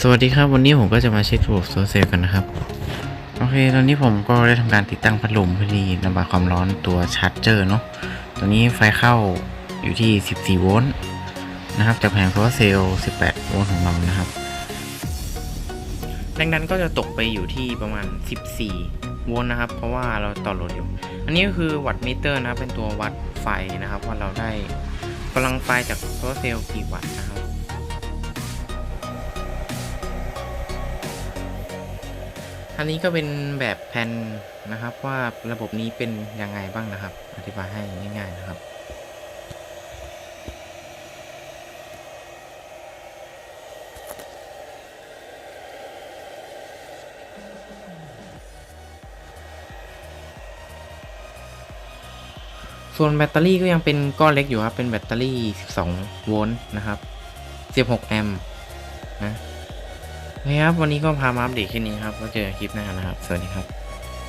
สวัสดีครับวันนี้ผมก็จะมาเช็คระบบโซลเซลล์กันนะครับ โอเค ตอนนี้ผมก็ได้ทำการติดตั้งพัดลมเพื่อที่ระบายความร้อนตัวชาร์จเจอร์เนาะตัวนี้ไฟเข้าอยู่ที่ 14 โวลต์นะครับจากแผงโซลาเซลล์ 18 โวลต์ของเรานะครับ แรงดันก็จะตกไปอยู่ที่ประมาณ 14 โวลต์นะครับ เพราะว่าเราต่อโหลดอยู่ อันนี้ก็คือวัตต์มิเตอร์นะครับเป็นตัววัดไฟนะครับ ว่าเราได้พลังไฟจากโซลาเซลล์กี่วัตต์นะครับ อันนี้ก็เป็นแบบแผนนะครับว่าระบบนี้เป็นยังไงบ้างนะครับ อธิบายให้ง่ายๆนะครับ ส่วนแบตเตอรี่ก็ยังเป็นก้อนเล็กอยู่ครับ เป็นแบตเตอรี่ 12 โวลต์นะครับ 16 แอมป์นะ โอเคครับ วันนี้ก็พามาอัปเดตแค่นี้ครับ ก็เจอกันคลิปหน้านะครับ สวัสดีครับ